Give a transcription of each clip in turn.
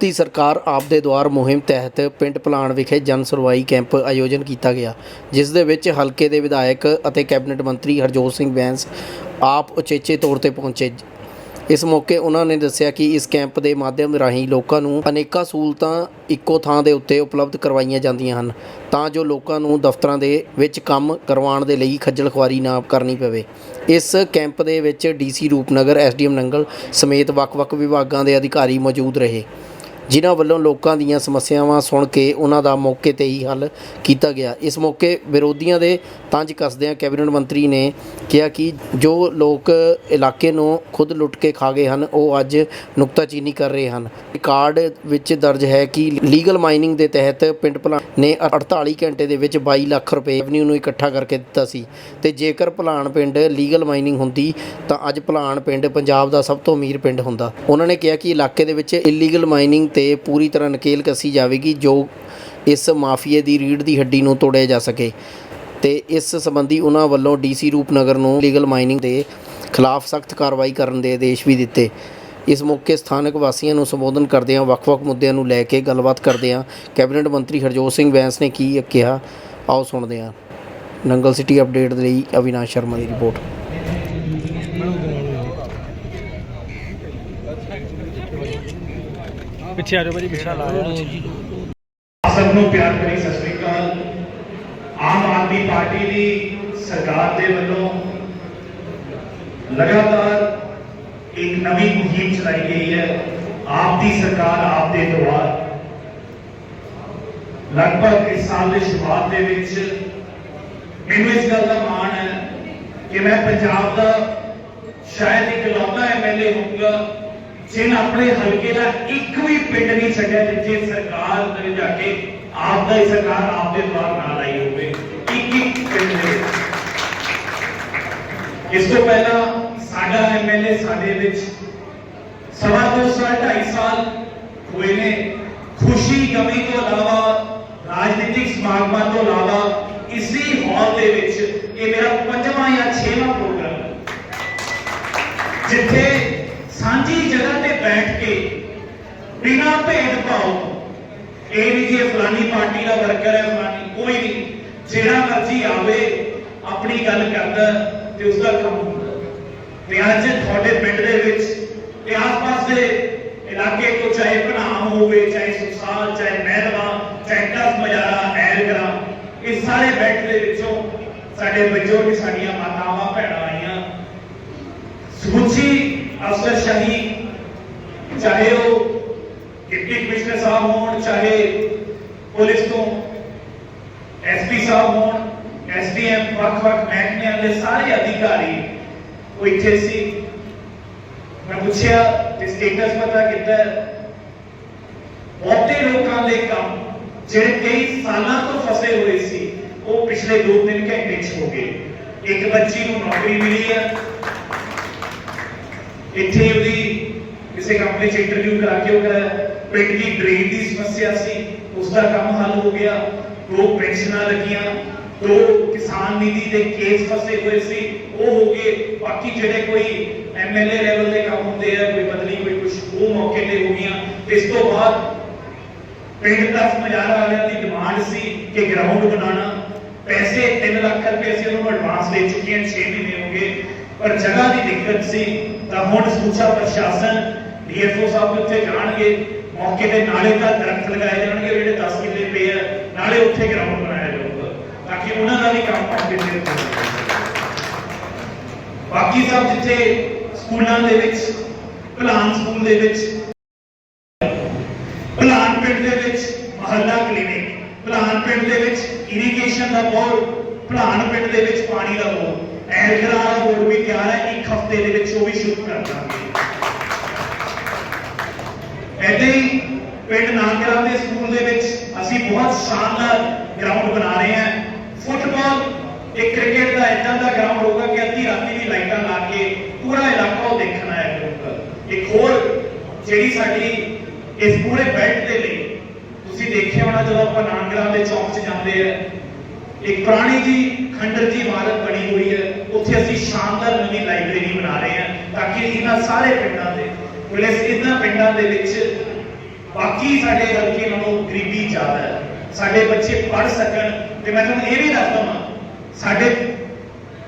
ਤੀ ਸਰਕਾਰ ਆਪ ਦੇ ਦੁਆਰ ਮੁਹਿੰਮ ਤਹਿਤ ਪਿੰਡ ਪਲਾਣ ਵਿਖੇ ਜਨ ਸੁਣਵਾਈ ਕੈਂਪ ਆਯੋਜਨ ਕੀਤਾ ਗਿਆ, ਜਿਸ ਦੇ ਵਿੱਚ ਹਲਕੇ ਦੇ ਵਿਧਾਇਕ ਅਤੇ ਕੈਬਨਿਟ ਮੰਤਰੀ ਹਰਜੋਤ ਸਿੰਘ ਬੈਂਸ ਆਪ ਉਚੇਚੇ ਤੌਰ ਤੇ ਪਹੁੰਚੇ। ਇਸ ਮੌਕੇ ਉਹਨਾਂ ਨੇ ਦੱਸਿਆ ਕਿ ਇਸ ਕੈਂਪ ਦੇ ਮਾਧਿਅਮ ਰਾਹੀਂ ਲੋਕਾਂ ਨੂੰ ਅਨੇਕਾਂ ਸਹੂਲਤਾਂ ਇੱਕੋ ਥਾਂ ਦੇ ਉੱਤੇ ਉਪਲਬਧ ਕਰਵਾਈਆਂ ਜਾਂਦੀਆਂ ਹਨ, ਤਾਂ ਜੋ ਲੋਕਾਂ ਨੂੰ ਦਫ਼ਤਰਾਂ ਦੇ ਵਿੱਚ ਕੰਮ ਕਰਵਾਉਣ ਦੇ ਲਈ ਖੱਜਲ ਖੁਆਰੀ ਨਾ ਕਰਨੀ ਪਵੇ। ਇਸ ਕੈਂਪ ਦੇ ਵਿੱਚ ਡੀਸੀ ਰੂਪਨਗਰ ਐਸਡੀਐਮ ਨੰਗਲ ਸਮੇਤ ਵੱਖ-ਵੱਖ ਵਿਭਾਗਾਂ ਦੇ ਅਧਿਕਾਰੀ ਮੌਜੂਦ ਰਹੇ। ਜਿਨ੍ਹਾਂ ਵੱਲੋਂ ਲੋਕਾਂ ਦੀਆਂ ਸਮੱਸਿਆਵਾਂ ਸੁਣ ਕੇ ਉਹਨਾਂ ਦਾ ਮੌਕੇ ਤੇ ਹੀ ਹੱਲ ਕੀਤਾ ਗਿਆ। ਇਸ ਮੌਕੇ ਵਿਰੋਧੀਆਂ ਦੇ ਤੰਜ ਕੱਸਦਿਆਂ ਕੈਬਨਿਟ ਮੰਤਰੀ ਨੇ ਕਿਹਾ ਕਿ ਜੋ ਲੋਕ ਇਲਾਕੇ ਨੂੰ ਖੁਦ ਲੁੱਟ ਕੇ ਖਾ ਗਏ ਹਨ, ਉਹ ਅੱਜ ਨੁਕਤਾਚੀਨੀ ਕਰ ਰਹੇ ਹਨ। ਰਿਕਾਰਡ ਵਿੱਚ ਦਰਜ ਹੈ ਕਿ ਲੀਗਲ ਮਾਈਨਿੰਗ ਦੇ ਤਹਿਤ ਪਿੰਡ ਭਲਾ ਨੇ 48 ਘੰਟੇ ਦੇ ਵਿੱਚ 22 ਲੱਖ ਰੁਪਏ ਰੈਵਨਿਊ ਨੂੰ ਇਕੱਠਾ ਕਰਕੇ ਦਿੱਤਾ ਸੀ ਤੇ ਜੇਕਰ ਭਲਾਣ ਪਿੰਡ ਲੀਗਲ ਮਾਈਨਿੰਗ ਹੁੰਦੀ, ਤਾਂ ਅੱਜ ਭਲਾਣ ਪਿੰਡ ਪੰਜਾਬ ਦਾ ਸਭ ਤੋਂ ਅਮੀਰ ਪਿੰਡ ਹੁੰਦਾ। ਉਹਨਾਂ ਨੇ ਕਿਹਾ ਕਿ ਇਲਾਕੇ ਦੇ ਵਿੱਚ ਇਲੀਗਲ ਮਾਈਨਿੰਗ ਤੇ ਪੂਰੀ ਤਰ੍ਹਾਂ ਨਕੇਲ ਕੱਸੀ ਜਾਵੇਗੀ ਜੋ ਇਸ ਮਾਫੀਏ ਦੀ ਰੀੜ ਦੀ ਹੱਡੀ ਨੂੰ ਤੋੜਿਆ ਜਾ ਸਕੇ। ਤੇ ਇਸ ਸੰਬੰਧੀ ਉਹਨਾਂ ਵੱਲੋਂ ਡੀਸੀ ਰੂਪਨਗਰ ਨੂੰ ਲੀਗਲ ਮਾਈਨਿੰਗ ਦੇ ਖਿਲਾਫ ਸਖਤ ਕਾਰਵਾਈ ਕਰਨ ਦੇ ਆਦੇਸ਼ ਵੀ ਦਿੱਤੇ। ਇਸ ਮੌਕੇ ਸਥਾਨਕ ਵਾਸੀਆਂ ਨੂੰ ਸੰਬੋਧਨ ਕਰਦਿਆਂ ਵੱਖ-ਵੱਖ ਮੁੱਦਿਆਂ ਨੂੰ ਲੈ ਕੇ ਗੱਲਬਾਤ ਕਰਦਿਆਂ ਕੈਬਨਿਟ ਮੰਤਰੀ ਹਰਜੋਤ ਸਿੰਘ ਬੈਂਸ ਨੇ ਕੀ ਕਿਹਾ, ਆਓ ਸੁਣਦੇ ਹਾਂ। ਨੰਗਲ ਸਿਟੀ ਅਪਡੇਟ ਦੇ ਲਈ ਅਵਿਨਾਸ਼ ਸ਼ਰਮਾ ਦੀ ਰਿਪੋਰਟ। ਪਿੱਛੇ ਆ ਜਾਓ ਭਾਜੀ, ਪਿੱਛੇ ਲਾ ਸਭ ਨੂੰ ਪਿਆਰ ਭਰੀ ਸਤਿ ਸ੍ਰੀ ਅਕਾਲ। ਆਮ ਆਦਮੀ ਪਾਰਟੀ ਦੀ ਸਰਕਾਰ ਦੇ ਵੱਲੋਂ ਲਗਾਤਾਰ ਇੱਕ ਨਵੀਂ ਮੁਹਿੰਮ ਚਲਾਈ ਗਈ ਹੈ। ਆਪ ਦੀ ਸਰਕਾਰ ਆਪ ਦੇ ਦੁਆਰ ਲਗਭਗ ਇਸ ਸਾਲ ਦੇ ਸ਼ੁਰੂਆਤ ਦੇ ਵਿੱਚ ਮੈਨੂੰ ਇਸ ਗੱਲ ਦਾ ਮਾਣ ਹੈ ਕਿ ਮੈਂ ਪੰਜਾਬ ਦਾ ਸ਼ਾਇਦ ਇਕਲੌਤਾ ਐਮਐਲਏ ਹੋਊਗਾ। ਜਿਨ ਆਪਣੇ ਹਲਕੇ ਦਾ ਇੱਕ ਵੀ ਪਿੰਡ ਨਹੀਂ ਛੱਡਿਆ ਜਿੱਥੇ ਸਰਕਾਰ ਦੇ ਜਾ ਕੇ ਆਪ ਦਾ ਹੀ ਸਰਕਾਰ ਆਪ ਦੇ ਦੁਆਰ ਨਾਲ ਆਈ ਹੋਵੇ ਇੱਕ ਇੱਕ ਪਿੰਡ ਦੇ ਵਿੱਚ। ਇਸ ਤੋਂ ਪਹਿਲਾਂ ਸਾਡਾ ਐਮਐਲਏ ਸਾਡੇ ਵਿੱਚ ਸਵਾ ਦੋ ਸਾਲ ਢਾਈ ਸਾਲ ਹੋਏ ਨੇ ਖੁਸ਼ੀ ਗਮੀ ਤੋਂ ਇਲਾਵਾ ਰਾਜਨੀਤਿਕ ਸਮਾਗਮਾਂ ਤੋਂ ਇਲਾਵਾ ਇਸੇ ਹਾਲ ਦੇ ਵਿੱਚ ਇਹ ਮੇਰਾ ਪੰਜਵਾਂ ਜਾਂ ਛੇਵਾਂ ਪ੍ਰੋਗਰਾਮ ਹੈ ਜਿੱਥੇ ਸਾਂਝੀ ਜਗ੍ਹਾ ਤੇ ਬੈਠ ਕੇ ਬਿਨਾਂ ਭੇਦਭਾਵ ਤੋਂ ਇਹ ਨਹੀਂ ਕਿ ਫਲਾਨੀ ਪਾਰਟੀ ਦਾ ਵਰਕਰ ਹੈ, ਫਲਾਨੀ ਕੋਈ ਨਹੀਂ ਜਿਹੜਾ ਮਰਜ਼ੀ ਆਵੇ, ਆਪਣੀ ਗੱਲ ਕਰਦਾ ਤੇ ਉਸ ਦਾ ਕੰਮ ਹੁੰਦਾ। ਤੇ ਅੱਜ ਤੁਹਾਡੇ ਪਿੰਡ ਦੇ ਵਿੱਚ ਤੇ ਆਸ-ਪਾਸ ਦੇ ਇਲਾਕੇ ਤੋਂ ਚਾਹੇ ਭਨਾਮ ਹੋਵੇ, ਚਾਹੇ ਸੁਸਾਲ ਚਾਹੇ ਮਹਿਲਵਾ ਚਾਹੇ ਟਸ ਮਜਾਰਾ ਐਲਗਰਾ, ਇਹ ਸਾਰੇ ਬੈਠ ਦੇ ਵਿੱਚੋਂ ਸਾਡੇ ਬਜ਼ੁਰਗ ਸਾਡੀਆਂ ਮਾਤਾਵਾਂ, ਭੈਣਾਂ ਆਈਆਂ। ਸਮੁੱਚੀ ਅਫਸਰਸ਼ਾਹੀ ਚਾਹੇ ਉਹ ਡਿਪਟੀ ਕਮਿਸ਼ਨਰ ਸਾਹਿਬ ਹੋਣ ਚਾਹੇ ਪੁਲਿਸ ਤੋਂ ਐਸਪੀ ਸਾਹਿਬ ਹੋਣ ਐਸਡੀਐਮ ਵੱਖ-ਵੱਖ ਮਹਿਕਮਿਆਂ ਦੇ ਸਾਰੇ ਅਧਿਕਾਰੀ ਉਹ ਇੱਥੇ ਸੀ ਮੈਂ ਪੁੱਛਿਆ ਤੇ ਸਟੇਟਸ ਪਤਾ ਕੀਤਾ ਬਹੁਤੇ ਲੋਕਾਂ ਦੇ ਕੰਮ ਜਿਹੜੇ ਕਈ ਸਾਲਾਂ ਤੋਂ ਫਸੇ ਹੋਏ ਸੀ ਉਹ ਪਿਛਲੇ 2 ਦਿਨ ਘੰਟੇ 'ਚ ਹੋ ਗਏ ਇੱਕ ਬੱਚੀ ਨੂੰ ਨੌਕਰੀ ਮਿਲੀ ਹੈ ਇੱਥੇ ਉਹਦੀ ਕਿਸੇ ਕੰਪਨੀ 'ਚ ਇੰਟਰਵਿਊ ਕਰਾ ਕੇ ਉਹਦਾ ਪਿੰਡ ਦੀ ਡਰੇਨ ਦੀ ਸਮੱਸਿਆ ਸੀ ਉਸ ਦਾ ਕੰਮ ਹੱਲ ਹੋ ਗਿਆ। ਦੋ ਪੈਨਸ਼ਨਾਂ ਲੱਗੀਆਂ, ਦੋ ਕਿਸਾਨ ਨਿਧੀ ਦੇ ਕੇਸ ਫਸੇ ਹੋਏ ਸੀ, ਉਹ ਹੋ ਗਏ। ਬਾਕੀ ਜਿਹੜੇ ਕੋਈ ਐਮਐਲਏ ਲੈਵਲ ਦੇ ਕੰਮ ਹੁੰਦੇ ਆ, ਕੋਈ ਬਦਲੀ ਕੋਈ ਕੁਝ ਉਹ ਮੌਕੇ ਤੇ ਹੋ ਗਈਆਂ। ਇਸ ਤੋਂ ਬਾਅਦ ਪਿੰਡ ਤੱਕ ਮਜਾਰਾ ਵਾਲਿਆਂ ਦੀ ਡਿਮਾਂਡ ਸੀ ਕਿ ਗਰਾਊਂਡ ਬਣਾਉਣਾ। ਪੈਸੇ 3 ਲੱਖ ਰੁਪਏ ਅਸੀਂ ਉਹਨੂੰ ਐਡਵਾਂਸ ਦੇ ਚੁੱਕੇ ਹਾਂ 6 ਮਹੀਨੇ ਹੋ ਗਏ। ਪਰ ਜਗ੍ਹਾ ਦੀ ਦਿੱਕਤ ਸੀ, ਤਾਂ ਹੁਣ ਸਮੁੱਚਾ ਪ੍ਰਸ਼ਾਸਨ ਡੀਐਫਓ ਸਾਹਿਬ ਉੱਥੇ ਜਾਣਗੇ। ਮੌਕੇ ਤੇ ਨਾਲੇ ਤਾਂ ਦਰਖਤ ਲਗਾਏ ਜਾਣਗੇ ਜਿਹੜੇ 10 ਕਿੱਲੇ ਪਏ ਆ, ਨਾਲੇ ਉੱਥੇ ਗਰਾਊਂਡ ਬਣਾਇਆ ਜਾਊਗਾ। ਤਾਂ ਕਿ ਉਹਨਾਂ ਦਾ ਵੀ ਕੰਮ ਮੌਕੇ ਤੇ ਹੋ ਸਕੇ ਬਾਕੀ ਸਭ ਜਿੱਥੇ ਸਕੂਲਾਂ ਦੇ ਵਿੱਚ ਭਲਾਨ ਸਕੂਲ ਦੇ ਵਿੱਚ ਭਲਾਨ ਪਿੰਡ ਦੇ ਵਿੱਚ, ਮਹੱਲਾ ਕਲੀਨਿਕ ਭਲਾਨ ਪਿੰਡ ਦੇ ਵਿੱਚ ਇਰੀਗੇਸ਼ਨ ਦਾ ਬੋਰ ਭਲਾਨ ਪਿੰਡ ਦੇ ਵਿੱਚ ਪਾਣੀ ਦਾ ਬੋਰ। ਐਲਗਰਾ ਦਾ ਬੋਰ ਵੀ ਤਿਆਰ ਹੈ, ਇੱਕ ਹਫ਼ਤੇ ਦੇ ਵਿੱਚ ਉਹ ਵੀ ਸ਼ੁਰੂ ਕਰ ਦਾਂਗੇ। ਐਦਾਂ ਹੀ ਪਿੰਡ ਨਾਗਰਾ ਦੇ ਸਕੂਲ ਦੇ ਵਿੱਚ ਅਸੀਂ ਬਹੁਤ ਸ਼ਾਨਦਾਰ ਗਰਾਊਂਡ ਬਣਾ ਰਹੇ ਹਾਂ। ਫੁੱਟਬਾਲ ਇੱਕ ਕ੍ਰਿਕਟ ਦਾ ਇਦਾਂ ਦਾ ਗਰਾਊਂਡ ਹੋਗਾ ਕਿ ਅੱਧੀ ਰਾਤੀ ਵੀ ਲਾਈਟਾਂ ਲਾ ਕੇ ਪੂਰਾ ਇਲਾਕਾ ਉਹ ਦੇਖਣ ਆਇਆ ਕਰੂਗਾ। ਇੱਕ ਹੋਰ ਜਿਹੜੀ ਸਾਡੀ ਇਸ ਪੂਰੇ ਬੈਲਟ ਦੇ ਲਈ ਤੁਸੀਂ ਦੇਖਿਆ ਹੋਣਾ ਜਦੋਂ ਆਪਾਂ ਨਾਨਗਰਾ ਦੇ ਚੌਂਕ 'ਚ ਜਾਂਦੇ ਆ, ਇੱਕ ਪੁਰਾਣੀ ਜੀ ਖੰਡਰ ਜੀ ਇਮਾਰਤ ਬਣੀ ਹੋਈ ਹੈ। ਉੱਥੇ ਅਸੀਂ ਸ਼ਾਨਦਾਰ ਨਵੀਂ ਲਾਇਬ੍ਰੇਰੀ ਬਣਾ ਰਹੇ ਹਾਂ ਤਾਂ ਕਿ ਇਹਨਾਂ ਸਾਰੇ ਪਿੰਡਾਂ ਦੇ ਪੁਲਿਸ ਇਹਨਾਂ ਪਿੰਡਾਂ ਦੇ ਵਿੱਚ ਬਾਕੀ ਸਾਡੇ ਹਲਕੇ ਨਾਲੋਂ ਗਰੀਬੀ ਜ਼ਿਆਦਾ ਹੈ। ਸਾਡੇ ਬੱਚੇ ਪੜ੍ਹ ਸਕਣ ਤੇ ਮੈਂ ਤੁਹਾਨੂੰ ਇਹ ਵੀ ਦੱਸ ਦਵਾਂ, ਸਾਡੇ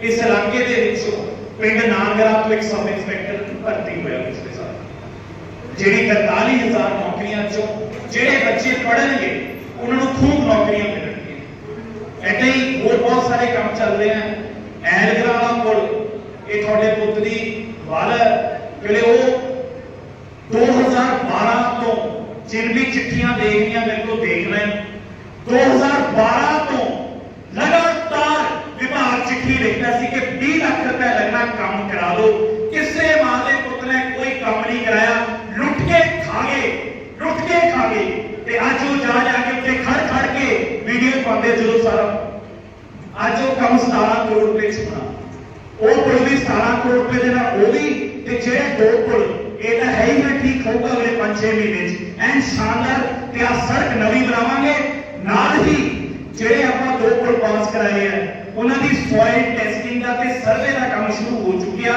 ਇਸ ਇਲਾਕੇ ਦੇ ਵਿੱਚੋਂ ਪਿੰਡ ਨਾਨਗਰਾ ਤੋਂ ਇੱਕ ਸਬ ਇੰਸਪੈਕਟਰ ਭਰਤੀ ਹੋਇਆ ਪਿਛਲੇ ਸਾਲ। ਜਿਹੜੀ 43000 ਨੌਕਰੀਆਂ ਚੋਂ ਜਿਹੜੇ ਬੱਚੇ ਪੜ੍ਹਨਗੇ, ਉਹਨਾਂ ਨੂੰ ਖੂਬ ਨੌਕਰੀਆਂ ਮਿਲਣਗੀਆਂ। ਏਦਾਂ ਹੀ ਹੋਰ ਬਹੁਤ ਸਾਰੇ ਕੰਮ ਚੱਲ ਰਹੇ ਹਨ ਐਲਗਰਾ ਵਾਲਾ ਪੁਲ ਇਹ ਤੁਹਾਡੇ ਪੁੱਤ ਦੀ ਵਾਲ ਜਿਹੜੇ ਉਹ 2012 ਤੋਂ ਜਿਨ ਵੀ ਚਿੱਠੀਆਂ ਦੇਖੀਆਂ ਮੇਰੇ ਕੋਲ ਦੇਖ ਰਹੇ 2012 ਤੋਂ ਲਗਾਤਾਰ ਵਿਭਾਗ ਚਿੱਠੀ ਲਿਖਦਾ ਸੀ ਕਿ 20 ਲੱਖ ਰੁਪਏ ਲੱਗਣਾ ਕੰਮ ਕਰਾ ਦਿਓ ਕਿਸੇ ਮਾਂ ਦੇ ਪੁੱਤ ਨੇ ਕੋਈ ਕੰਮ ਨਹੀਂ ਕਰਾਇਆ। ਲੁੱਟ ਕੇ ਖਾ ਗਏ, ਲੁੱਟ ਕੇ ਖਾ ਗਏ। ਤੇ ਅੱਜ ਉਹ ਜਾ ਜਾ ਕੇ ਉੱਤੇ ਖੜ ਖੜ ਕੇ ਵੀਡੀਓ ਪਾਉਂਦੇ ਜਦੋਂ ਸਾਰਾ ਅੱਜ ਉਹ ਕੰਮ 17 ਕਰੋੜ ਰੁਪਏ ਚ ਹੋਣਾ। ਉਹ ਪੁਲ ਵੀ 17 ਕਰੋੜ ਰੁਪਏ ਦੇ ਨਾਲ ਉਹ ਵੀ ਤੇ ਜਿਹੜੇ ਦੋ ਪੁਲ ਇਹ ਤਾਂ ਹੈ ਹੀ ਨਾ ਠੀਕ ਹੋਊਗਾ ਅਗਲੇ 5-6 ਮਹੀਨੇ ਚ। ਐਨ ਸ਼ਾਨਦਾਰ ਤੇ ਆ ਸੜਕ ਨਵੀਂ ਬਣਾਵਾਂਗੇ। ਨਾਲ ਹੀ ਜਿਹੜੇ ਆਪਾਂ ਦੋ ਪੁਲ ਪਾਸ ਕਰਾਏ ਆ, ਉਹਨਾਂ ਦੀ ਸੋਇਲ ਟੈਸਟਿੰਗ ਦਾ ਤੇ ਸਰਵੇ ਦਾ ਕੰਮ ਸ਼ੁਰੂ ਹੋ ਚੁੱਕਿਆ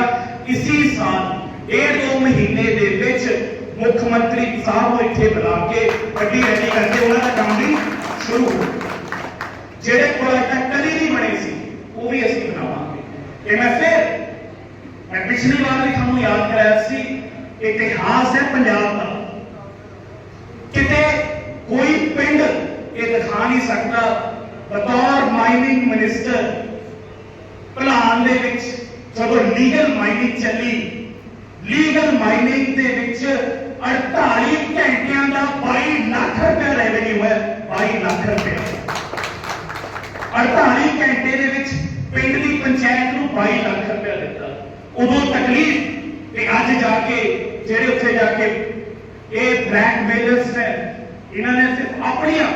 ਇਸੀ ਸਾਲ। ਇਹ ਦੋ ਮਹੀਨੇ ਦੇ ਵਿੱਚ ਮੁੱਖ ਮੰਤਰੀ ਸਾਹਿਬ ਨੂੰ ਇੱਥੇ ਬੁਲਾ ਕੇ ਗੱਡੀ ਰੈਡੀ ਕਰਕੇ ਉਹਨਾਂ ਦਾ ਕੰਮ ਵੀ ਸ਼ੁਰੂ ਹੋ ਜਿਹੜੇ ਪ੍ਰੋਜੈਕਟ ਕਦੀ ਨਹੀਂ ਬਣੇ ਸੀ, ਉਹ ਵੀ ਅਸੀਂ ਬਣਾਵਾਂਗੇ। ਇਹ ਮੈਂ ਫਿਰ ਮੈਂ ਪਿਛਲੀ ਵਾਰ ਵੀ ਤੁਹਾਨੂੰ ਯਾਦ ਕਰਾਇਆ ਸੀ ਇਤਿਹਾਸ ਹੈ ਪੰਜਾਬ ਦਾ। ਕਿਤੇ ਕੋਈ ਪਿੰਡ ਇਹ ਦਿਖਾ ਨਹੀਂ ਸਕਦਾ। ਬਤੌਰ ਮਾਈਨਿੰਗ ਮਿਨਿਸਟਰ ਭਲਾਨ ਦੇ ਵਿੱਚ ਜਦੋਂ ਲੀਗਲ ਮਾਈਨਿੰਗ ਚੱਲੀ ਲੀਗਲ ਮਾਈਨਿੰਗ ਦੇ ਵਿੱਚ 48 ਘੰਟਿਆਂ ਦਾ 22 ਲੱਖ ਰੁਪਏ ਰੈਵਨਿਊ ਹੈ 22 ਲੱਖ ਰੁਪਏ 48 ਘੰਟੇ ਦੇ ਵਿੱਚ ਪਿੰਡ ਦੀ ਪੰਚਾਇਤ ਨੂੰ 22 ਲੱਖ ਰੁਪਏ ਦਿੱਤਾ। ਉਦੋਂ ਤਕਲੀਫ ਤੇ ਅੱਜ ਜਾ ਕੇ ਜਿਹੜੇ ਉੱਥੇ ਜਾ ਕੇ ਇਹ ਬਲੈਕ ਮੇਲਰਸ ਨੇ, ਇਹਨਾਂ ਨੇ ਸਿਰਫ ਆਪਣੀਆਂ,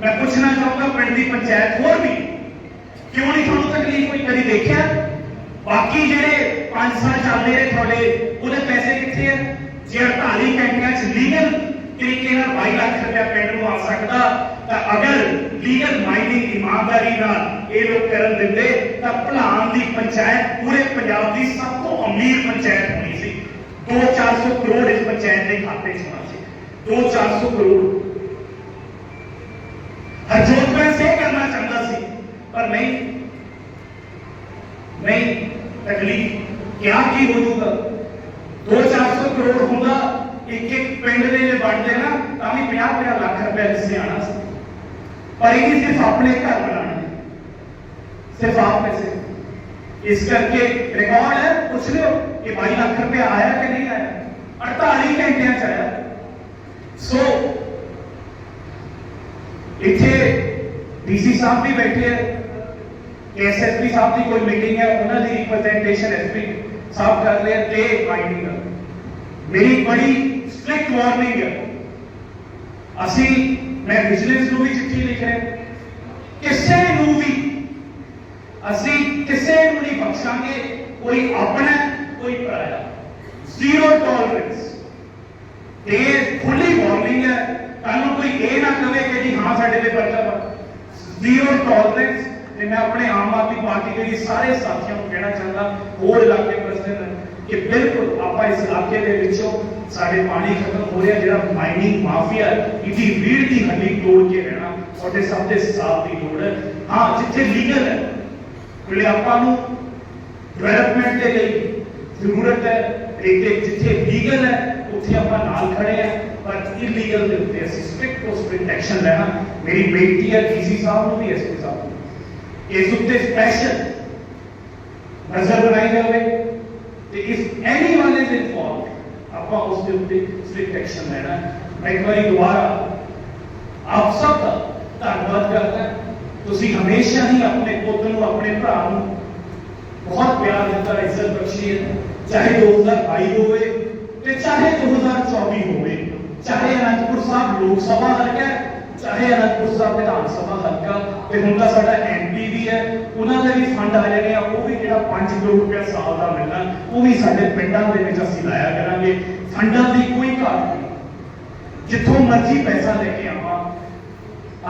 ਮੈਂ ਪੁੱਛਣਾ ਚਾਹੁੰਦਾ ਪਿੰਡ ਦੀ ਪੰਚਾਇਤ ਹੋਰ ਵੀ, ਕਿਉਂ ਨਹੀਂ ਤੁਹਾਨੂੰ ਤਕਲੀਫ ਹੋਈ? ਕਦੀ ਦੇਖਿਆ? ਬਾਕੀ ਜਿਹੜੇ 5 ਸਾਲ ਚੱਲਦੇ ਰਹੇ ਤੁਹਾਡੇ, ਉਹਦੇ ਪੈਸੇ ਕਿੱਥੇ ਆ? ਜੇ 48 ਘੰਟਿਆਂ 'ਚ ਲੀਗਲ ਤਰੀਕੇ ਨਾਲ 22 ਲੱਖ ਰੁਪਇਆ ਪਿੰਡ ਨੂੰ ਆ ਸਕਦਾ, ਤਾਂ ਅਗਰ ਲੀਗਲ ਮਾਈਨਿੰਗ ਇਮਾਨਦਾਰੀ ਨਾਲ ਇਹ ਲੋਕ ਕਰਨ ਦਿੰਦੇ, ਤਾਂ ਭਲਾਨ ਦੀ ਪੰਚਾਇਤ ਪੂਰੇ ਪੰਜਾਬ ਦੀ ਸਭ ਤੋਂ ਅਮੀਰ ਪੰਚਾਇਤ ਹੋਣੀ ਸੀ। 2-400 ਕਰੋੜ ਇਸ ਪੰਚਾਇਤ ਦੇ ਖਾਤੇ 'ਚ ਹੋਣਾ ਸੀ 2-400 ਕਰੋੜ ਹਰਜੋਤ ਮੈਂ ਸੇ ਕਰਨਾ ਚਾਹੁੰਦਾ ਸੀ ਪਰ ਨਹੀਂ ਨਹੀਂ ਤਕਲੀਫ ਕਿਆ ਕੀ ਹੋ ਜੂਗਾ 2-400 ਕਰੋੜ ਹੁੰਦਾ ਇੱਕ ਇੱਕ ਪਿੰਡ ਦੇ ਜੇ ਵੰਡਦੇ ਨਾ ਤਾਂ ਵੀ 50-50 ਲੱਖ ਰੁਪਏ ਹਿੱਸੇ ਆਣਾ ਸੀ ਪਰ ਇਹ ਸਿਰਫ ਆਪਣੇ ਘਰ ਬਣਾਉਣੇ ਸਿਰਫ ਆਪ ਪੈਸੇ ਇਸ ਕਰਕੇ ਰਿਕਾਰਡ ਹੈ ਪੁੱਛ ਲਿਓ ਕਿ 22 ਲੱਖ ਰੁਪਏ ਆਇਆ ਕਿ ਨਹੀਂ ਆਇਆ 48 ਘੰਟਿਆਂ ਚ ਆਇਆ ਸੋ ਇੱਥੇ ਡੀਸੀ ਸਾਹਿਬ ਵੀ ਬੈਠੇ ਹੈ ਐਸਐਸਪੀ ਸਾਹਿਬ ਦੀ ਕੋਈ ਮੀਟਿੰਗ ਹੈ ਉਹਨਾਂ ਦੀ ਰਿਪਰੈਜ਼ੈਂਟੇਸ਼ਨ ਐਸਪੀ ਸਾਹਿਬ ਕਰ ਰਹੇ ਤੇ ਮਾਈਨਿੰਗ ਮੇਰੀ ਬੜੀ ਸਟ੍ਰਿਕਟ ਵਾਰਨਿੰਗ ਹੈ ਅਸੀਂ ਮੈਂ ਵਿਜੀਲੈਂਸ ਨੂੰ ਵੀ ਚਿੱਠੀ ਲਿਖ ਰਿਹਾ ਕਿਸੇ ਨੂੰ ਵੀ ਅਸੀਂ ਕਿਸੇ ਨੂੰ ਨਹੀਂ ਬਖਸ਼ਾਂਗੇ, ਕੋਈ ਆਪਣਾ ਕੋਈ ਪਰਾਇਆ ਜ਼ੀਰੋ ਟੋਲਰੈਂਸ ਤੇ ਖੁੱਲੀ ਵਾਰਨਿੰਗ ਹੈ। ਤੁਹਾਨੂੰ ਕੋਈ ਇਹ ਨਾ ਕਵੇ ਕਿ ਜੀ ਹਾਂ ਸਾਡੇ ਤੇ ਪਰਚਾ ਪਾ। ਜ਼ੀਰੋ ਟੋਲਰੈਂਸ ਤੇ ਮੈਂ ਆਪਣੇ ਆਮ ਆਦਮੀ ਪਾਰਟੀ ਦੇ ਸਾਰੇ ਸਾਥੀਆਂ ਨੂੰ ਕਹਿਣਾ ਚਾਹੁੰਦਾ, ਹੋਰ ਇਲਾਕੇ ਪ੍ਰੈਜ਼ੀਡੈਂਟ ਕਿ ਬਿਲਕੁਲ ਆਪਾਂ ਇਸ ਇਲਾਕੇ ਦੇ ਵਿੱਚੋਂ ਸਾਡੇ ਪਾਣੀ ਖਤਮ ਹੋ ਰਿਹਾ, ਜਿਹੜਾ ਮਾਈਨਿੰਗ ਮਾਫੀਆ ਇਹਦੀ ਰੀੜ ਦੀ ਹੱਡੀ ਤੋੜ ਕੇ ਰਹਿਣਾ ਤੁਹਾਡੇ ਸਭ ਦੇ ਸਾਥ ਦੀ ਲੋੜ ਹੈ। ਹਾਂ, ਜਿੱਥੇ ਲੀਗਲ ਹੈ ਜਿਹੜੇ ਆਪਾਂ ਨੂੰ ਡਿਵੈਲਪਮੈਂਟ ਦੇ ਲਈ ਜ਼ਰੂਰਤ ਹੈ ਇੱਕ ਜਿੱਥੇ ਲੀਗਲ ਹੈ, ਉੱਥੇ ਆਪਾਂ ਨਾਲ ਖੜੇ ਆ ਪਰ ਇਲੀਗਲ ਦੇ ਉੱਤੇ ਅਸੀਂ ਸਟ੍ਰਿਕਟ ਤੋਂ ਸਟ੍ਰਿਕਟ ਲੈਣਾ। ਮੇਰੀ ਬੇਨਤੀ ਹੈ ਡੀਸੀ ਸਾਹਿਬ ਨੂੰ ਵੀ ਐਸਪੀ ਸਾਹਿਬ ਨੂੰ। ਇਸ ਉੱਤੇ ਸਪੈਸ਼ਲ ਨਜ਼ਰ ਬਣਾਈ ਜਾਵੇ ਤੇ ਇਸ ਐਨੀਵਨ ਇਜ਼ ਇਨਫੋਰਮਡ ਆਪਾਂ ਉਸ ਦੇ ਉੱਤੇ ਸਟ੍ਰਿਕਟ ਐਕਸ਼ਨ ਲੈਣਾ ਮੈਂ ਇੱਕ ਵਾਰੀ ਦੁਬਾਰਾ ਆਪ ਸਭ ਦਾ ਧੰਨਵਾਦ ਕਰਦਾ ਤੁਸੀਂ ਹਮੇਸ਼ਾ ਹੀ ਆਪਣੇ ਪੁੱਤ ਨੂੰ, ਆਪਣੇ ਭਰਾ ਨੂੰ ਬਹੁਤ ਪਿਆਰ ਦਿੱਤਾ ਇੱਜ਼ਤ ਬਖਸ਼ੀ ਹੈ। ਚਾਹੇ 2022 ਹੋਵੇ ਤੇ ਚਾਹੇ 2024 ਹੋਵੇ, ਚਾਹੇ ਅਨੰਦਪੁਰ ਸਾਹਿਬ ਲੋਕ ਸਭਾ ਹਲਕਾ ਚਾਹੇ ਅਨੰਦਪੁਰ ਸਾਹਿਬ ਵਿਧਾਨ ਸਭਾ ਹਲਕਾ ਤੇ ਹੁਣ ਤਾਂ ਸਾਡਾ ਐਮਪੀ ਵੀ ਹੈ, ਉਹਨਾਂ ਦੇ ਵੀ ਫੰਡ ਆ ਜਾਣੇ ਆ, ਉਹ ਵੀ ਜਿਹੜਾ 5 ਕਰੋੜ ਰੁਪਏ ਸਾਲ ਦਾ ਮਿਲਣਾ, ਉਹ ਵੀ ਸਾਡੇ ਪਿੰਡਾਂ ਦੇ ਵਿੱਚ ਅਸੀਂ ਲਾਇਆ ਕਰਾਂਗੇ। ਫੰਡਾਂ ਦੀ ਕੋਈ ਘਾਟ ਨਹੀਂ। ਜਿੱਥੋਂ ਮਰਜ਼ੀ ਪੈਸਾ ਲੈ ਕੇ ਆਵਾਂ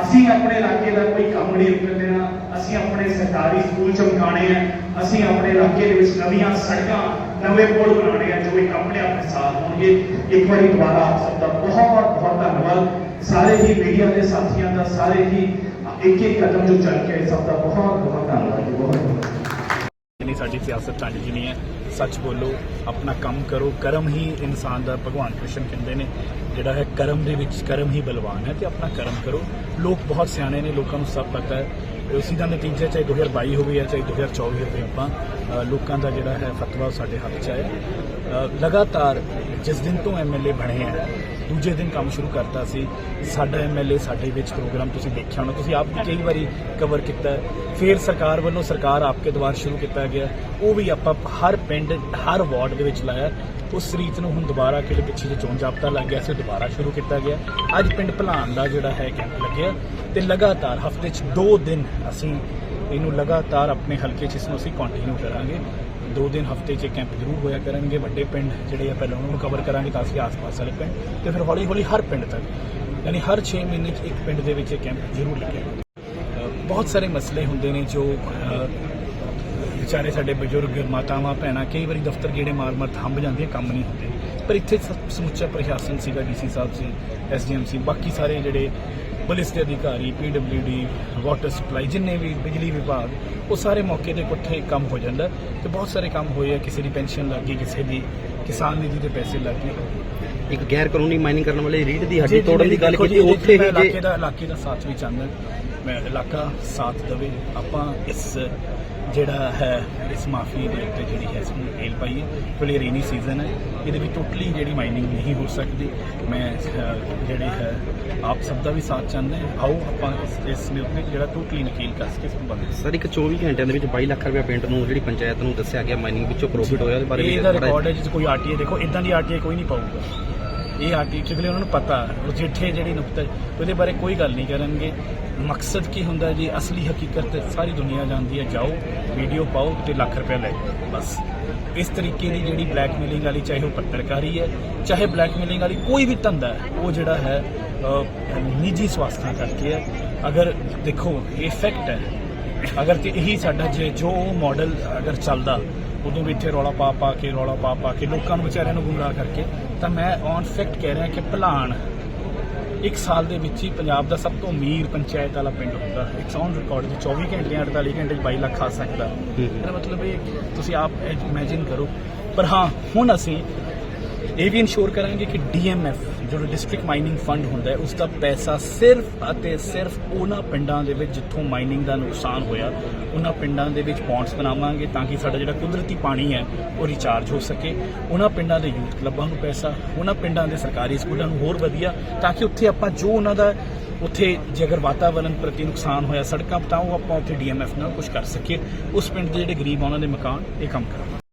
ਅਸੀਂ ਆਪਣੇ ਇਲਾਕੇ ਦਾ ਕੋਈ ਕੰਮ ਨਹੀਂ ਰੁਕਣ ਦੇਣਾ। ਅਸੀਂ ਆਪਣੇ ਸਰਕਾਰੀ ਸਕੂਲ ਚਮਕਾਣੇ ਆ। ਅਸੀਂ ਆਪਣੇ ਇਲਾਕੇ ਦੇ ਵਿੱਚ ਨਵੀਆਂ ਸੜਕਾਂ, ਨਵੇਂ ਪੁਲ ਬਣਾਉਣੇ ਆ, ਜੋ ਇੱਕ ਆਪਣੇ ਆਪਣੇ ਸਾਥ ਹੋਣਗੇ ਇੱਕ ਵਾਰੀ ਦੁਬਾਰਾ ਆਪ ਸਭ ਦਾ ਬਹੁਤ ਹੀ ਮੀਡੀਆ ਦੇ ਸਾਥੀਆਂ ਦਾ, ਸਾਰੇ ਹੀ ਇੱਕ ਇੱਕ ਕਦਮ ਜੋ ਚੱਲ ਕੇ ਸਭ ਦਾ ਬਹੁਤ ਬਹੁਤ ਧੰਨਵਾਦ ਜੀ ਬਹੁਤ ਬਹੁਤ ਸਾਡੀ ਸਿਆਸਤ ਟਾਂਡੀ ਜੀ ਹੈ ਸੱਚ ਬੋਲੋ, ਆਪਣਾ ਕੰਮ ਕਰੋ, ਕਰਮ ਹੀ ਇਨਸਾਨ ਦਾ ਭਗਵਾਨ ਕ੍ਰਿਸ਼ਨ ਕਹਿੰਦੇ ਨੇ, ਜਿਹੜਾ ਹੈ ਕਰਮ ਦੇ ਵਿੱਚ ਕਰਮ ਹੀ ਬਲਵਾਨ ਹੈ ਤੇ ਆਪਣਾ ਕਰਮ ਕਰੋ। ਲੋਕ ਬਹੁਤ ਸਿਆਣੇ ਨੇ, ਲੋਕਾਂ ਨੂੰ ਸਭ ਪਤਾ ਹੈ। ਉਸੇ ਦਾ ਨਤੀਜਾ ਚਾਹੇ 2022 ਹੋਵੇ ਜਾਂ ਚਾਹੇ 2024 ਹੋਵੇ ਆਪਾਂ ਲੋਕਾਂ ਦਾ ਜਿਹੜਾ ਹੈ ਫਤਵਾ ਸਾਡੇ ਹੱਥ 'ਚ ਹੈ ਲਗਾਤਾਰ ਜਿਸ ਦਿਨ ਤੋਂ ਐਮਐਲਏ ਬਣੇ ਆ, ਦੂਜੇ ਦਿਨ ਕੰਮ ਸ਼ੁਰੂ ਕਰਤਾ ਸੀ। ਸਾਡਾ ਐਮਐਲਏ ਸਾਡੇ ਵਿੱਚ ਪ੍ਰੋਗਰਾਮ ਤੁਸੀਂ ਦੇਖਿਆ ਹੋਣਾ। ਤੁਸੀਂ ਆਪ ਕਈ ਵਾਰੀ ਕਵਰ ਕੀਤਾ ਫਿਰ ਸਰਕਾਰ ਵੱਲੋਂ ਸਰਕਾਰ ਆਪਕੇ ਦੁਆਰ ਸ਼ੁਰੂ ਕੀਤਾ ਗਿਆ। ਉਹ ਵੀ ਆਪਾਂ ਹਰ ਪਿੰਡ, ਹਰ ਵਾਰਡ ਦੇ ਵਿੱਚ ਲਾਇਆ। ਉਸ ਰੀਤ ਨੂੰ ਹੁਣ ਦੁਬਾਰਾ ਕਿਹੜੇ ਪਿੱਛੇ ਜੇ ਚੋਣ ਜਾਬਤਾ ਲੱਗ ਗਿਆ ਸੀ ਦੁਬਾਰਾ ਸ਼ੁਰੂ ਕੀਤਾ ਗਿਆ। ਅੱਜ ਪਿੰਡ ਭਲਾਨ ਦਾ ਜਿਹੜਾ ਹੈ ਕੈਂਪ ਲੱਗਿਆ। ਤੇ ਲਗਾਤਾਰ ਹਫ਼ਤੇ 'ਚ 2 ਦਿਨ ਅਸੀਂ ਇਹਨੂੰ ਲਗਾਤਾਰ ਆਪਣੇ ਹਲਕੇ 'ਚ ਇਸ ਨੂੰ ਅਸੀਂ ਕੰਟੀਨਿਊ ਕਰਾਂਗੇ। ਦੋ ਦਿਨ ਹਫ਼ਤੇ 'ਚ ਕੈਂਪ ਜ਼ਰੂਰ ਹੋਇਆ ਕਰਨਗੇ। ਵੱਡੇ ਪਿੰਡ ਜਿਹੜੇ ਆ, ਪਹਿਲਾਂ ਉਹਨਾਂ ਨੂੰ ਕਵਰ ਕਰਾਂਗੇ ਤਾਂ ਅਸੀਂ ਆਸ-ਪਾਸ ਵਾਲੇ ਪਿੰਡ ਤੇ ਫਿਰ ਹੌਲੀ ਹੌਲੀ ਹਰ ਪਿੰਡ ਤੱਕ, ਯਾਨੀ ਹਰ 6 ਮਹੀਨੇ 'ਚ ਇੱਕ ਪਿੰਡ ਦੇ ਵਿੱਚ ਇਹ ਕੈਂਪ ਜ਼ਰੂਰ ਲੱਗੇਗਾ ਬਹੁਤ ਸਾਰੇ ਮਸਲੇ ਹੁੰਦੇ ਨੇ ਜੋ ਵਿਚਾਰੇ ਸਾਡੇ ਬਜ਼ੁਰਗ ਮਾਤਾਵਾਂ ਭੈਣਾਂ ਕਈ ਵਾਰੀ ਦਫ਼ਤਰ ਗੇੜੇ ਮਾਰ-ਮਾਰ ਥੰਮ ਜਾਂਦੀਆਂ ਕੰਮ ਨਹੀਂ ਹੁੰਦੇ। ਪਰ ਇੱਥੇ ਸਮੁੱਚਾ ਪ੍ਰਸ਼ਾਸਨ ਸੀਗਾ ਡੀਸੀ ਸਾਹਿਬ ਸੀ ਐਸਡੀਐਮ ਸੀ ਬਾਕੀ ਸਾਰੇ ਜਿਹੜੇ ਪੁਲਿਸ ਦੇ ਅਧਿਕਾਰੀ ਪੀਡਬਲਯੂਡੀ ਵਾਟਰ ਸਪਲਾਈ ਜਿੰਨੇ ਵੀ ਬਿਜਲੀ ਵਿਭਾਗ ਉਹ ਸਾਰੇ ਮੌਕੇ ਤੇ ਇਕੱਠੇ ਕੰਮ ਹੋ ਜਾਂਦਾ ਤੇ ਬਹੁਤ ਸਾਰੇ ਕੰਮ ਹੋਏ ਆ ਕਿਸੇ ਦੀ ਪੈਨਸ਼ਨ ਲੱਗ ਗਈ ਕਿਸੇ ਦੀ ਕਿਸਾਨ ਨਿਧੀ ਦੇ ਪੈਸੇ ਲੱਗ ਗਏ। ਇੱਕ ਗੈਰ ਕਾਨੂੰਨੀ ਮਾਈਨਿੰਗ ਕਰਨ ਵਾਲੇ ਰੀੜ ਦੀ ਹੱਡੀ ਤੋੜਨ ਦੀ ਗੱਲ ਕੀਤੀ ਉੱਥੇ ਹੀ ਇਲਾਕੇ ਦਾ ਇਲਾਕੇ ਦਾ ਸਾਥ ਵੀ ਚਾਹੁੰਦਾ। ਮੈਂ ਇਲਾਕਾ ਸਾਥ ਦੇਵੇ ਆਪਾਂ ਇਸ ਜਿਹੜਾ ਹੈ ਇਸ ਮਾਫੀ ਦੇ ਉੱਤੇ ਜਿਹੜੀ ਹੈ ਇਸ ਨੂੰ ਢੇਲ ਪਾਈਏ ਕਿਉਂਕਿ ਰੇਨੀ ਸੀਜ਼ਨ ਹੈ। ਇਹਦੇ ਵਿੱਚ ਟੋਟਲੀ ਜਿਹੜੀ ਮਾਈਨਿੰਗ ਨਹੀਂ ਹੋ ਸਕਦੀ। ਮੈਂ ਜਿਹੜੀ ਹੈ ਆਪ ਸਭ ਦਾ ਵੀ ਸਾਥ ਚਾਹੁੰਦਾ ਹਾਂ। ਆਓ ਆਪਾਂ ਇਸ ਇਸ ਦੇ ਉੱਤੇ ਜਿਹੜਾ ਟੋਟਲੀ ਨਕੀਲ ਕਰ ਸਕੇ ਇਸ ਨੂੰ ਬੰਦ। ਸਰ ਇੱਕ 24 ਘੰਟਿਆਂ ਦੇ ਵਿੱਚ 22 ਲੱਖ ਰੁਪਏ ਪਿੰਡ ਨੂੰ ਜਿਹੜੀ ਪੰਚਾਇਤ ਨੂੰ ਦੱਸਿਆ ਗਿਆ ਮਾਈਨਿੰਗ ਵਿੱਚੋਂ ਪ੍ਰੋਫਿਟ ਹੋਇਆ ਉਹਦੇ ਬਾਰੇ ਇਹਦਾ ਰਿਕਾਰਡ ਹੈ ਜਿਸ ਕੋਈ ਆਰਟੀਏ ਦੇਖੋ ਇਦਾਂ ਦੀ ਆਰਟੀਏ ਕੋਈ ਨਹੀਂ ਪਾਊਗਾ। ਇਹ ਆਰਟੀਏ ਉਹਨਾਂ ਨੂੰ ਪਤਾ ਉਹ ਜਿੱਥੇ ਜਿਹੜੀ ਨੁਕਤਾ, ਉਹਦੇ ਬਾਰੇ ਕੋਈ ਗੱਲ ਨਹੀਂ ਕਰਨਗੇ। ਮਕਸਦ ਕੀ ਹੁੰਦਾ ਜੀ? ਅਸਲੀ ਹਕੀਕਤ ਸਾਰੀ ਦੁਨੀਆ ਜਾਣਦੀ ਹੈ, ਜਾਓ, ਵੀਡੀਓ ਪਾਓ ਤੇ ਲੱਖ ਰੁਪਏ ਲੈ ਬਸ। ਇਸ ਤਰੀਕੇ ਦੀ ਜਿਹੜੀ ਬਲੈਕਮੇਲਿੰਗ ਵਾਲੀ, ਚਾਹੇ ਉਹ ਪੱਤਰਕਾਰੀ ਹੈ, ਚਾਹੇ ਬਲੈਕਮੇਲਿੰਗ ਵਾਲੀ ਕੋਈ ਵੀ ਧੰਦਾ ਹੈ, ਉਹ ਜਿਹੜਾ ਹੈ ਨਿੱਜੀ ਸਵਾਸਥਾਂ ਕਰਕੇ ਹੈ। ਅਗਰ ਦੇਖੋ, ਇਹ ਫੈਕਟ ਹੈ। ਅਗਰ ਤੇ ਇਹੀ ਸਾਡਾ ਜੇ ਜੋ ਮਾਡਲ ਅਗਰ ਚੱਲਦਾ ਉਦੋਂ ਵੀ ਇੱਥੇ ਰੌਲਾ ਪਾ ਪਾ ਕੇ ਰੌਲਾ ਪਾ ਪਾ ਕੇ ਲੋਕਾਂ ਨੂੰ ਵਿਚਾਰਿਆਂ ਨੂੰ ਗੁੰਮਰਾਹ ਕਰਕੇ ਤਾਂ ਮੈਂ ਔਨ ਫੈਕਟ ਕਹਿ ਰਿਹਾ ਕਿ ਭਲਾਣ ਇੱਕ ਸਾਲ ਦੇ ਵਿੱਚ ਹੀ ਪੰਜਾਬ ਦਾ ਸਭ ਤੋਂ ਅਮੀਰ ਪੰਚਾਇਤ ਵਾਲਾ ਪਿੰਡ ਹੁੰਦਾ ਇੱਕ ਔਨ ਰਿਕਾਰਡ ਦੇ 24 ਘੰਟੇ 48 ਘੰਟੇ 'ਚ 22 ਲੱਖ ਆ ਸਕਦਾ। ਇਹਦਾ ਮਤਲਬ ਇਹ ਤੁਸੀਂ ਆਪ ਇਮੇਜਿਨ ਕਰੋ। ਪਰ ਹਾਂ ਹੁਣ ਅਸੀਂ ਇਹ ਵੀ ਇਨਸ਼ੋਰ ਕਰਾਂਗੇ ਕਿ ਡੀਐਮਐਫ ਜਿਹੜਾ ਡਿਸਟ੍ਰਿਕਟ ਮਾਈਨਿੰਗ ਫੰਡ ਹੁੰਦਾ ਹੈ ਉਸ ਦਾ ਪੈਸਾ ਸਿਰਫ ਅਤੇ ਸਿਰਫ ਉਹਨਾਂ ਪਿੰਡਾਂ ਦੇ ਵਿੱਚ ਜਿੱਥੋਂ ਮਾਈਨਿੰਗ ਦਾ ਨੁਕਸਾਨ ਹੋਇਆ, ਉਹਨਾਂ ਪਿੰਡਾਂ ਦੇ ਵਿੱਚ ਪੌਂਡਸ ਬਣਾਵਾਂਗੇ ਤਾਂ ਕਿ ਸਾਡਾ ਜਿਹੜਾ ਕੁਦਰਤੀ ਪਾਣੀ ਹੈ, ਉਹ ਰਿਚਾਰਜ ਹੋ ਸਕੇ। ਉਹਨਾਂ ਪਿੰਡਾਂ ਦੇ ਯੂਥ ਕਲੱਬਾਂ ਨੂੰ ਪੈਸਾ, ਉਹਨਾਂ ਪਿੰਡਾਂ ਦੇ ਸਰਕਾਰੀ ਸਕੂਲਾਂ ਨੂੰ ਹੋਰ ਵਧੀਆ ਤਾਂ ਕਿ ਉੱਥੇ ਆਪਾਂ ਜੋ ਉਹਨਾਂ ਦਾ ਉੱਥੇ ਜੇ ਅਗਰ ਵਾਤਾਵਰਣ ਪ੍ਰਤੀ ਨੁਕਸਾਨ ਹੋਇਆ ਸੜਕਾਂ, ਤਾਂ ਉਹ ਆਪਾਂ ਉੱਥੇ ਡੀਐਮਐਫ ਨਾਲ ਕੁਝ ਕਰ ਸਕੀਏ। ਉਸ ਪਿੰਡ ਦੇ ਜਿਹੜੇ ਗਰੀਬ ਆ, ਉਹਨਾਂ ਦੇ ਮਕਾਨ, ਇਹ ਕੰਮ ਕਰਾਂਗੇ।